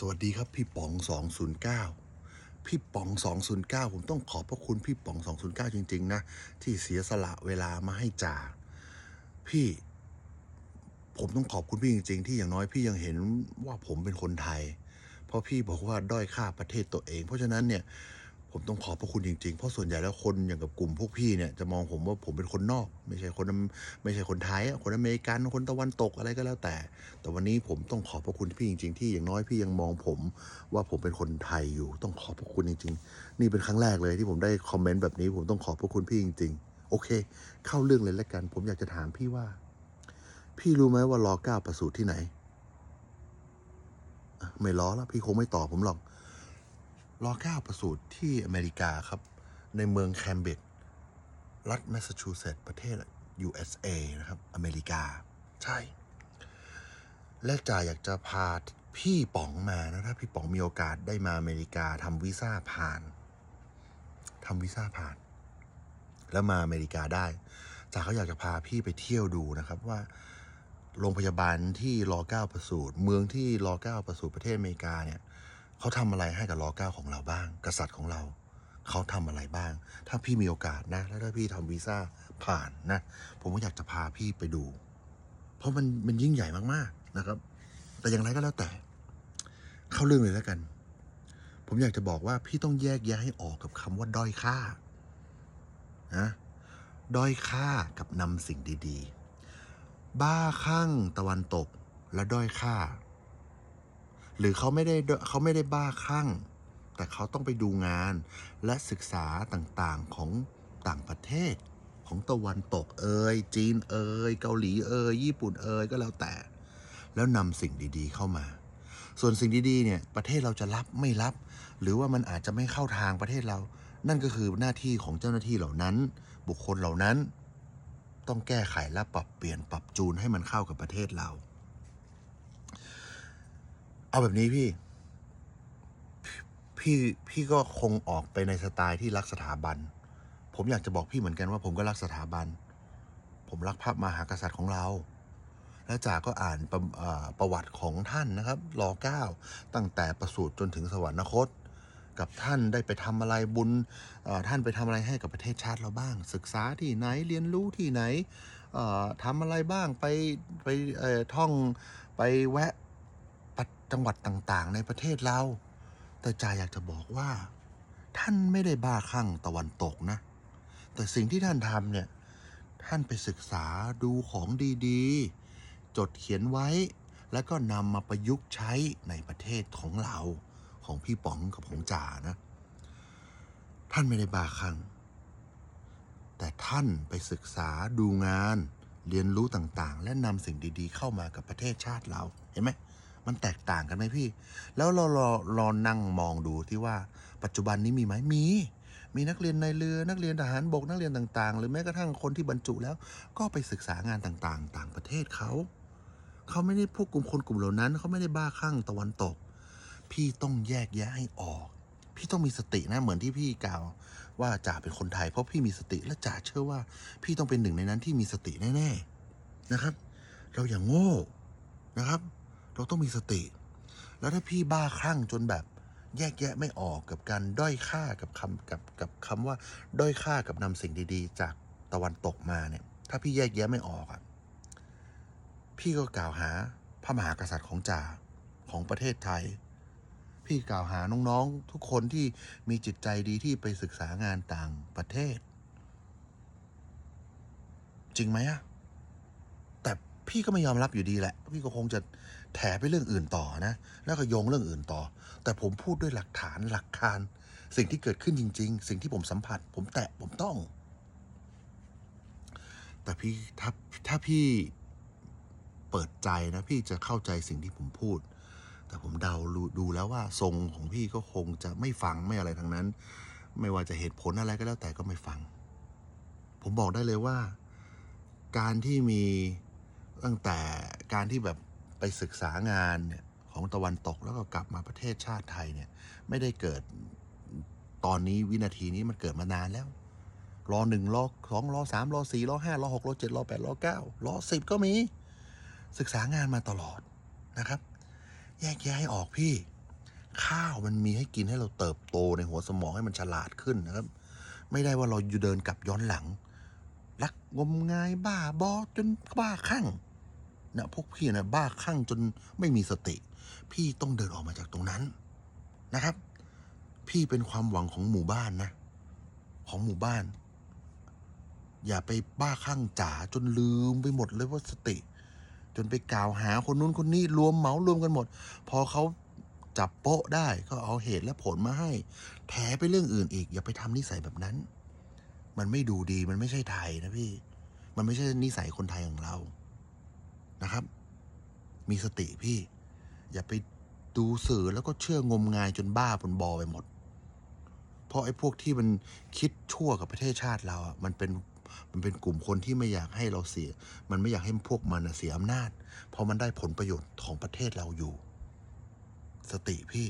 สวัสดีครับพี่ป๋อง 209 พี่ป๋อง 209 ผมต้องขอบพระคุณพี่ป๋อง 209 จริง ๆ นะ ที่เสียสละเวลามาให้จ่าพี่ผมต้องขอบคุณพี่จริง ๆ ที่อย่างน้อยพี่ยังเห็นว่าผมเป็นคนไทย เพราะพี่บอกว่าด้อยค่าประเทศตัวเอง เพราะฉะนั้นเนี่ย ผมต้องขอบพระคุณจริงๆ เพราะส่วนใหญ่แล้วคนอย่างกับกลุ่มพวกพี่เนี่ยจะมองผมว่าผมเป็นคนนอก ไม่ใช่คนไม่ใช่คนไทยอะคนอเมริกันคนตะวันตกอะไรก็แล้วแต่ แต่วันนี้ผมต้องขอบพระคุณพี่จริง ๆ ที่อย่างน้อยพี่ยังมองผม ว่าผมเป็นคนไทยอยู่ต้องขอบพระคุณจริง ๆ นี่เป็นครั้งแรกเลยที่ผมได้คอมเมนต์แบบนี้ผมต้องขอบพระคุณพี่จริง ๆ โอเค เข้าเรื่องเลยแล้วกัน ผมอยากจะถามพี่ว่า พี่รู้ไหมว่ารอเก้าประสูติที่ไหนไม่ล้อแล้วพี่คงไม่ตอบผมหรอก รอเก้าประสูติที่อเมริกาครับ ในเมืองแคมเบริดจ์รัฐแมสซาชูเซตส์ประเทศ USA นะครับ อเมริกา ใช่ และจ่าอยากจะพาพี่ป๋องมานะถ้าพี่ป๋องมีโอกาสได้มาอเมริกาทำวีซ่าผ่านทำวีซ่าผ่าน แล้วมาอเมริกาได้จ่าเขาอยากจะพาพี่ไปเที่ยวดูนะครับว่าโรงพยาบาลที่รอเก้าประสูติเมืองที่รอเก้าประสูติประเทศอเมริกาเนี่ย เขาทำอะไรให้กับรอเก้าของเราบ้าง กษัตริย์ของเราเขาทำอะไรบ้าง ถ้าพี่มีโอกาสนะ แล้วถ้าพี่ทำวีซ่าผ่านนะ ผมก็อยากจะพาพี่ไปดู เพราะมันมันยิ่งใหญ่มากๆนะครับ แต่อย่างไรก็แล้วแต่ เข้าเรื่องเลยแล้วกัน ผมอยากจะบอกว่าพี่ต้องแยกแยะให้ออกกับคำว่าด้อยค่านะด้อยค่ากับนำสิ่งดี ๆ บ้าคลั่งตะวันตกและด้อยค่า หรือเขาไม่ได้เขาไม่ได้บ้าคลั่ง แต่เขาต้องไปดูงานและศึกษาต่างๆของต่างประเทศ ของตะวันตกเอยจีนเอยเกาหลีเอยญี่ปุ่นเอยก็แล้วแต่ แล้วนำสิ่งดีๆเข้ามา ส่วนสิ่งดีๆเนี่ยประเทศเราจะรับไม่รับ หรือว่ามันอาจจะไม่เข้าทางประเทศเรา นั่นก็คือหน้าที่ของเจ้าหน้าที่เหล่านั้น บุคคลเหล่านั้น ต้องแก้ไขและปรับเปลี่ยนปรับจูนให้มันเข้ากับประเทศเรา เอาแบบนี้พี่ พี่พี่ก็คงออกไปในสไตล์ที่รักสถาบัน ผมอยากจะบอกพี่เหมือนกันว่า ผมก็รักสถาบัน ผมรักพระมหากษัตริย์ของเรา และจากก็อ่านประประวัติของท่านนะครับรอเก้าตั้งแต่ประสูติจนถึงสวรรคต กับท่านได้ไปทำอะไรบุญท่านไปทำอะไรให้กับประเทศชาติเราบ้าง ศึกษาที่ไหนเรียนรู้ที่ไหนเอ่อทำอะไรบ้างไปไปท่องไปแวะ จังหวัดต่างๆ ในประเทศเรา แต่จ่าอยากจะบอกว่า ท่านไม่ได้บ้าคลั่งตะวันตกนะ แต่สิ่งที่ท่านทำเนี่ย ท่านไปศึกษาดูของดีๆ จดเขียนไว้ แล้วก็นำมาประยุกต์ใช้ในประเทศของเรา ของพี่ป๋องกับของจ่านะ ท่านไม่ได้บ้าคลั่งแต่ท่านไปศึกษาดูงาน เรียนรู้ต่างๆ และนำสิ่งดีๆ เข้ามากับประเทศชาติเรา เห็นไหม มันแตกต่างกันไหมพี่ แล้วเรารอรอนั่งมองดูที่ว่าปัจจุบันนี้มีไหมมี มีนักเรียนในเรือนักเรียนทหารบกนักเรียนต่าง ๆ หรือแม้กระทั่งคนที่บรรจุแล้ว ก็ไปศึกษางานต่างๆ ต่างประเทศเขา เขาไม่ได้พวกกลุ่มคนกลุ่มเหล่านั้น เขาไม่ได้บ้าคลั่งตะวันตก พี่ต้องแยกแยะให้ออก พี่ต้องมีสตินะเหมือนที่พี่กล่าว ว่าจ่าเป็นคนไทยเพราะพี่มีสติและจ่าเชื่อว่า พี่ต้องเป็นหนึ่งในนั้นที่มีสติแน่ๆนะครับ เราอย่างโง่นะครับ เราต้องมีสติ แล้วถ้าพี่บ้าคลั่งจนแบบแยกแยะไม่ออกกับการด้อยค่ากับคำกับกับคำว่าด้อยค่ากับนำสิ่งดีๆ จากตะวันตกมาเนี่ย ถ้าพี่แยกแยะไม่ออกอะพี่ก็กล่าวหาพระมหากษัตริย์ของจ่าของประเทศไทย พี่กล่าวหาน้องๆ ทุกคนที่มีจิตใจดีที่ไปศึกษางานต่างประเทศ จริงไหมอะ พี่ก็ไม่ยอมรับอยู่ดีแหละ พี่ก็คงจะแถไปเรื่องอื่นต่อนะ แล้วก็โยงเรื่องอื่นต่อ แต่ผมพูดด้วยหลักฐานหลักการ สิ่งที่เกิดขึ้นจริง ๆ สิ่งที่ผมสัมผัส ผมแตะผมต้อง แต่พี่ถ้าถ้าพี่เปิดใจนะ พี่จะเข้าใจสิ่งที่ผมพูด แต่ผมเดาดูดูแล้วว่าทรงของพี่ก็คงจะไม่ฟังไม่อะไรทั้งนั้น ไม่ว่าจะเหตุผลอะไรก็แล้วแต่ก็ไม่ฟัง ผมบอกได้เลยว่า การที่มี ตั้งแต่การที่แบบไปศึกษางานเนี่ยของตะวันตกแล้วก็กลับมาประเทศชาติไทยเนี่ยไม่ได้เกิดตอนนี้วินาทีนี้มันเกิดมานานแล้วรอหนึ่งรอสองรอสามรอสี่รอห้ารอหกรอเจ็ดรอแปดรอเก้ารอสิบก็มี ศึกษางานมาตลอดนะครับ แยกแยะให้ออกพี่ ข้าวมันมีให้กินให้เราเติบโตในหัวสมองให้มันฉลาดขึ้นนะครับ ไม่ได้ว่าเราอยู่เดินกลับย้อนหลัง รักงมงายบ้าบอจนบ้าคลั่ง นะพวกพี่นะบ้าคลั่งจนไม่มีสติ พี่ต้องเดินออกมาจากตรงนั้นนะครับ พี่เป็นความหวังของหมู่บ้านนะ ของหมู่บ้าน อย่าไปบ้าคลั่งจ๋าจนลืมไปหมดเลยว่าสติ จนไปกล่าวหาคนนู้นคนนี้รวมเหมารวมกันหมด พอเขาจับโป๊ะได้ก็เอาเหตุและผลมาให้ แถไปเรื่องอื่นอีก อย่าไปทำนิสัยแบบนั้น มันไม่ดูดีมันไม่ใช่ไทยนะพี่ มันไม่ใช่นิสัยคนไทยของเรา นะครับ มีสติพี่ อย่าไปดูสื่อแล้วก็เชื่องมงายจนบ้าบนบอไปหมด เพราะไอ้พวกที่มันคิดชั่วกับประเทศชาติเราอะมันเป็นมันเป็นกลุ่มคนที่ไม่อยากให้เราเสีย มันไม่อยากให้พวกมันเสียอำนาจ เพราะมันได้ผลประโยชน์ของประเทศเราอยู่ สติพี่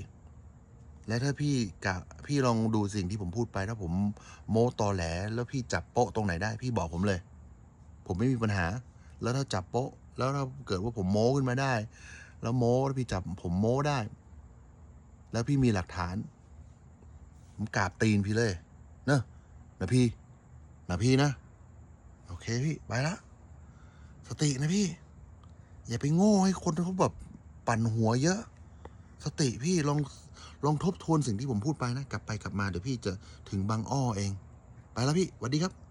และถ้าพี่กะพี่ลองดูสิ่งที่ผมพูดไปถ้าผมโม้ตอแหล แล้วพี่จับโป๊ะตรงไหนได้ พี่บอกผมเลย ผมไม่มีปัญหา แล้วถ้าจับโป๊ะ แล้วถ้าเกิดว่าผมโม้ขึ้นมาได้ แล้วโม้แล้วพี่จับผมโม้ได้ แล้วพี่มีหลักฐาน ผมกราบตีนพี่เลยเนอะนะพี่นะพี่นะ โอเคพี่ไปละสตินะพี่ อย่าไปโง่ให้คนเขาแบบปั่นหัวเยอะ สติพี่ลองลองทบทวนสิ่งที่ผมพูดไปนะ กลับไปกลับมาเดี๋ยวพี่จะถึงบางอ้อเอง ไปแล้วพี่สวัสดีครับ